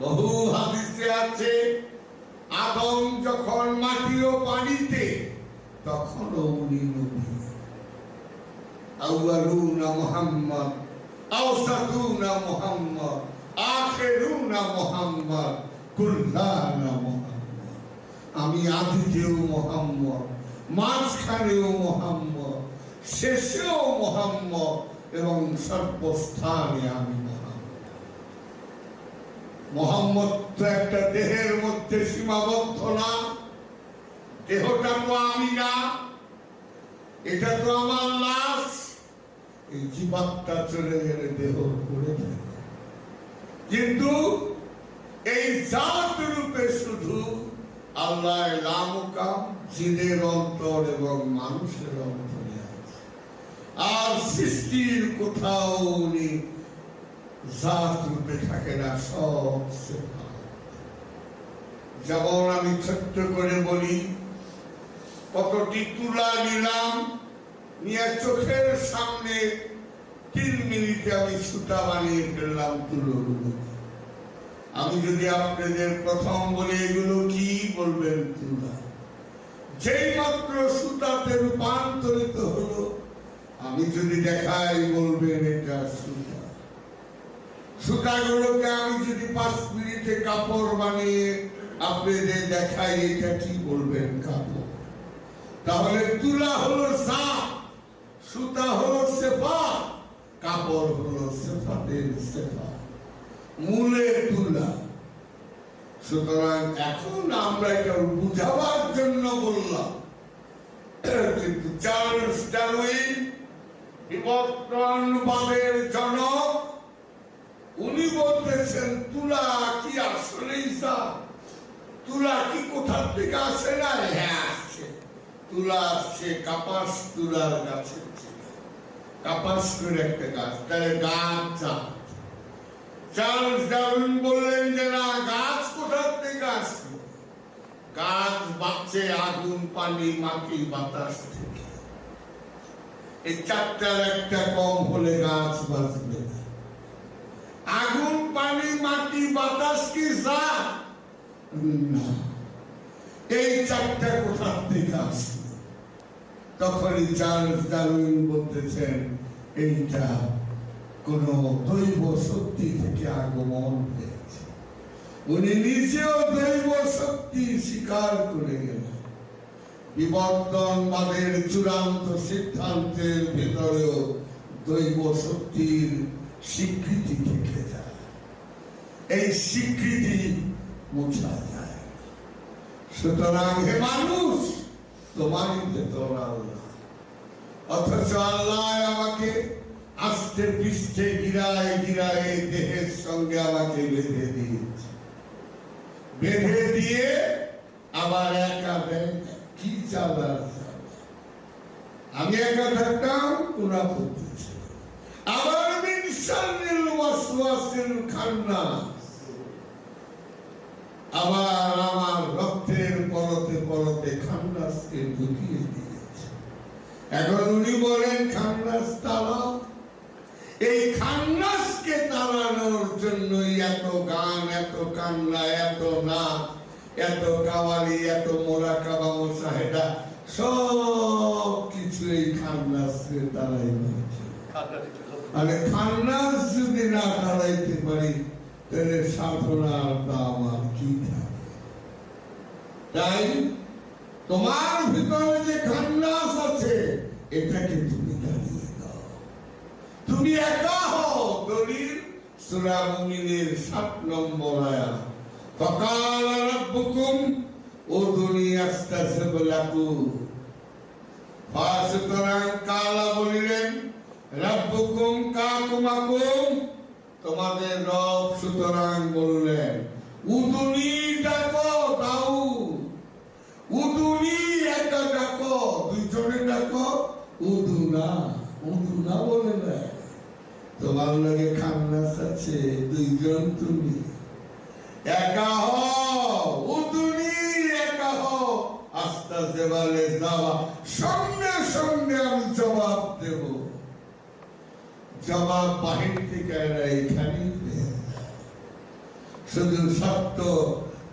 বহু হাদিসে আছে, আদম যখন ও পানিতে, তখনও উনি নবী। আউয়ালুনা মুহাম্মদ, আওসাতুনা মুহাম্মদ, আখিরুনা মুহাম্মদ, কুল্লানা মুহাম্মদ। আমি আদিতেও মোহাম্মদ, মাঝখানেও মোহাম্মদ, শেষেও মোহাম্মদ এবং সর্বস্থানে আমি মোহাম্মদ তো একটা দেহের মধ্যে সীমাবদ্ধ না। দেহটা তো আমি না। এটা তো আমার লাশ। এই জীবাত্মা চলে গেলে দেহ পড়ে থাকে। কিন্তু এই জাত রূপে শুধু আল্লাহ লামুকাম জিনের অন্তর এবং মানুষের অন্তরে আছে। আর সৃষ্টির কোথাও উনি জাত থাকে না, সব যেমন আমি ছোট্ট করে বলি, কতটি তুলা নিলাম, নিয়ে চোখের সামনে তিন মিনিটে আমি সুতা বানিয়ে ফেললাম তুলোগুলো আমি যদি আপনাদের প্রথম বলি, এগুলো কি বলবেন তুলা যেই মাত্র সুতাতে রূপান্তরিত হলো, আমি যদি দেখাই বলবেন এটা সুতাগুলোকে আমি যদি পাঁচ মিনিটে কাপড় বানিয়ে আপনাদের দেখাই, এটা কি বলবেন কাপড়? তাহলে তুলা হলো সাপ সুতা হলো সেফা কাপড় হলো সেফা মূলে তুলা। সুতরাং এখন আমরা এটা বুঝাবার জন্য বললাম। কিন্তু চার্লস ডারউইন জনক উনি বলতেছেন তুলা কি আসলেই সাপ তুলা কি কোথার থেকে আসে না? হ্যাঁ তুলা আসছে কাপাস তুলার গাছের কাপাস করে একটা গাছ, তাহলে গাছ চাপ চার্লস ডারউইন বললেন যে না, গাছ কোথার থেকে আসছে গাছ বাঁচছে আগুন, পানি, মাটি, বাতাস। এই চারটার একটা কম হলে গাছ বাঁচবে। না আগুন, পানি, মাটি, বাতাস কি না। এই চারটা কোথা থেকে আসলো তখনই চার্লস ডারউইন বলতেছেন, এইটা কোন দৈব শক্তি থেকে আগমন হয়েছে। উনি নিজেও দৈব শক্তি স্বীকার করে গেলেন। বিবর্তনবাদের চূড়ান্ত সিদ্ধান্তের ভেতরেও দৈব শক্তির স্বীকৃতি থেকে যায়। এই স্বীকৃতি মোছা যায়। সুতরাং হে মানুষ তোমারই আল্লাহ অথচ আল্লাহ আমাকে আস্তে পৃষ্ঠে গিরায় গিরায় দেহের সঙ্গে আমাকে বেঁধে দিয়েছে। বেঁধে দিয়ে আবার একা দেয় কি চালার আমি একা থাকতাম, তোরা করতেছে আবার মিনসানিল আবার পরতে খান্নাসকে ঢুকিয়ে দিয়েছে। এখন উনি বলেন, খান্নাস তালাও এই খান্নাসকে তাড়ানোর জন্যই এত গান, এত কান্না, এত নাচ, এত কাওয়ালি, এত মোরা কাবা মোসাহেদা সব কিছু এই খান্নাসকে হয়েছে আরে খান্নাস যদি না তাড়াইতে পারি, তাহলে সাধনার দাম আর কি থাকে? তাই তোমার ভিতরে যে খান্নাস আছে এটাকে তুমি দাঁড়িয়ে দাও তুমি একা হও দলিল সূরা মুমিনের 7 নম্বর আয়াত فقال ربكم ادعوني استجب لكم সুতরাং কালা বলিলেন রব্বুকুম কাকুমাকুম তোমাদের রব সুতরাং বললেন উদুনি তোমার লগে খান্নাস আছে দুইজন তুমি। একা হও উদুনি একা যাওয়া, সঙ্গে সঙ্গে আমি জবাব দেব। জবাব বাহির থেকে যায়। শুধু সত্য,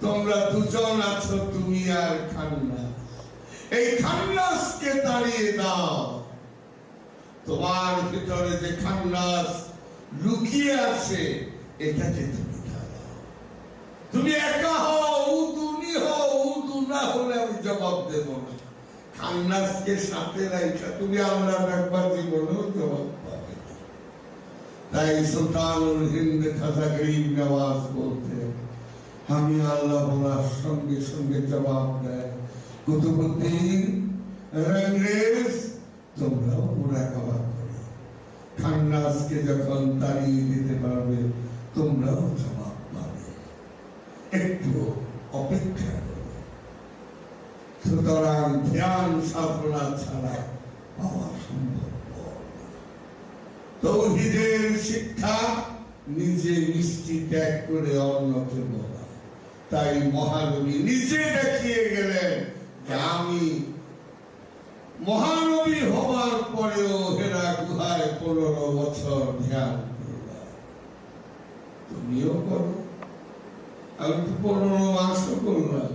তোমরা দুজন আছো, তুমি আর খান্নাস এই খান্নাসকে তাড়িয়ে দাও। তোমার ভিতরে যে খান্নাস লুকিয়ে আছে, এটাকে তুমি তুমি একা হও উদুনি হও, উদু না হলে আমি জবাব দেব না। খান্নাসকে সাথে রাইখা তুমি আমরা একবার জীবনেও জবাব পাবে তাই সুলতানুল হিন্দ খাজা গরিব নওয়াজ বলতে আমি আল্লাহ বলার সঙ্গে সঙ্গে জবাব দেয়। কুতুবুদ্দিন রংরেজ তোমরাও খান্নাসকে যখন তাড়িয়ে দিতে পারবে, তোমরাও জবাব পাবে। একটু অপেক্ষা সুতরাং ধ্যান সাধনা ছাড়া পাওয়া সম্ভব তৌহিদের শিক্ষা নিজে মিষ্টি ত্যাগ করে অন্যকে বলা। তাই মহানবী নিজে দেখিয়ে গেলেন আমি মহানবী হবার পরেও হেরা গুহায় পনেরো বছর ধ্যান তুমিও করো। আমি তো পনেরো মাসও করলাম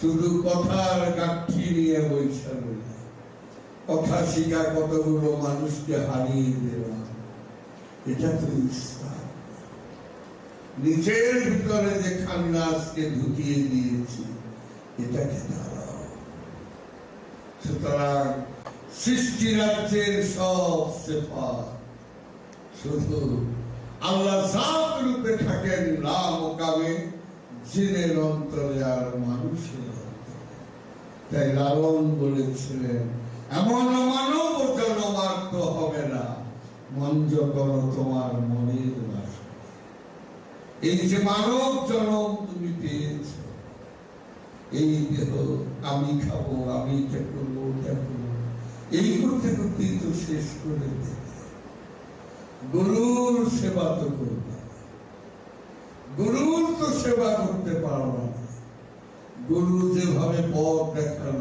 শুধু কথার গাঠি নিয়ে বৈশা রইলাম। কথা শিখা কতগুলো মানুষকে হারিয়ে দেওয়া এটা তো ইসলাম নিজের ভিতরে যে খান্নাসকে ঢুকিয়ে দিয়েছি এটাকে দাঁড়াও সুতরাং সৃষ্টি রাজ্যের সব সেফা শুধু আল্লাহ জাত রূপে থাকেন না মোকামে, জিনের অন্তরে আর মানুষের অন্তরে। তাই লালন বলেছিলেন, এমন মানব জনমার্গ হবে না। মঞ্জ করো তোমার মনের বাসা এই যে মানব জনম তুমি পেয়েছ এই দেহ আমি খাব, আমি এটা করব ওটা করব এই করতে করতেই তো শেষ করে দেবে গুরুর সেবা তো করবে। গুরুর তো সেবা করতে পারবে না। গুরু যেভাবে পথ দেখাল,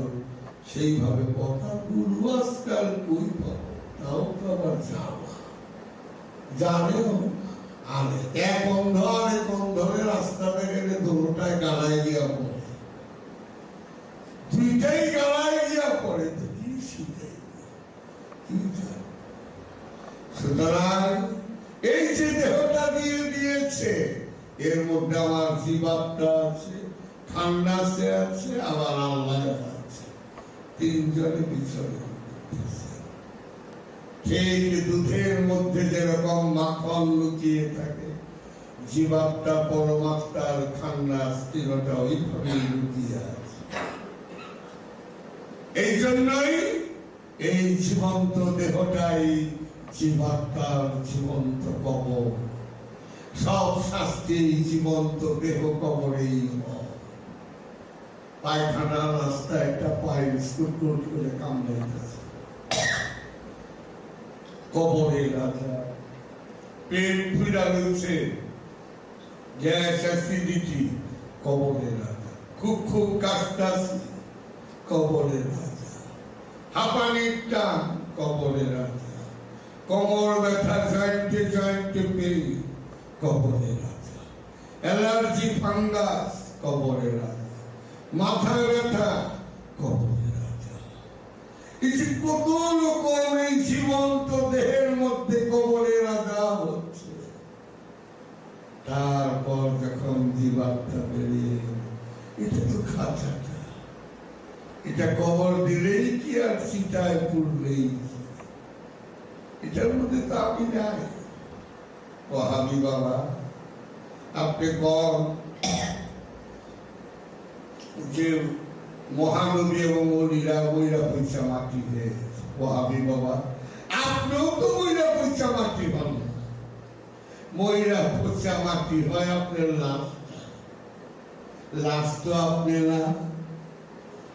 সেইভাবে পথ। আর গুরু আজকাল কই পাবো তাও তো আবার জানা জানেও আরে এক অন্ধ আর এক অন্ধরে রাস্তাতে গেলে দুটোটায় গালায় গিয়া পড়ে গিয়া পড়ে তো কি সুতরাং এই যে দেহটা দিয়ে দিয়েছে, এর মধ্যে আমার আছে আছে আবার আল্লাহ আছে। তিনজনে পিছনে দুধের মধ্যে যেরকম মাখন লুকিয়ে থাকে, জীবাত্মা, পরমাত্মার খান্না স্থিরতা ওইভাবে লুকিয়ে আছে। এই জন্যই এই জীবন্ত দেহটাই জীবাত্মার জীবন্ত কবর। সব শাস্তি জীবন্ত দেহ কবরেই পায়খানা রাস্তা একটা স্কুট করে কামড়াইতেছে। কবরে রাজা। পেট ফুরা রয়েছে গ্যাস অ্যাসিডিটি কবরে রাজা। খুব খুব কাশতাছি কবরে রাজা। হাঁপানির টান রাজা। কোমর ব্যথা জয়েন্টে জয়েন্টে কবরে রাজা। অ্যালার্জি, ফাঙ্গাস রাজা। মাথা ব্যথা রাজা। কত রকম এই জীবন্ত দেহের মধ্যে কবরে রাজা হচ্ছে। তারপর যখন জীবাত্মা বেরিয়ে এটা তো খাঁচাটা এটা কবর দিলেই কি আর চিতায় পুড়লেই এটার মধ্যে তো আমি নাই। ও হাবি বাবা আপনি কম যে মহানবী এবং অলিরা বইরা পয়সা মাটি হয়ে বাবা আপনিও তো বইরা পয়সা মাটি হন। ময়রা পয়সা মাটি হয় আপনার লাশ লাশ তো আপনি না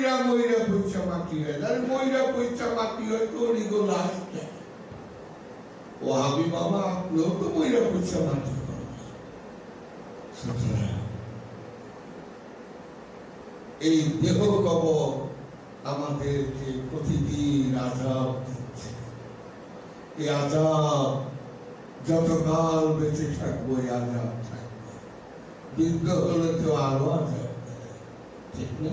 অলিরা ময়রা পয়সা মাটি হয় আরে ময়রা পয়সা মাটি হয় তো অলিগুলো আসছে ও হাবি বাবা আপনিও তো ময়রা পয়সা মাটি এই দেহ কবর আমাদেরকে প্রতিদিন আজাব দিচ্ছে। এই আজাব যতকাল বেঁচে থাকব এই আজাব থাকবে। বৃদ্ধ হলে তো আরও আজাব ঠিক না?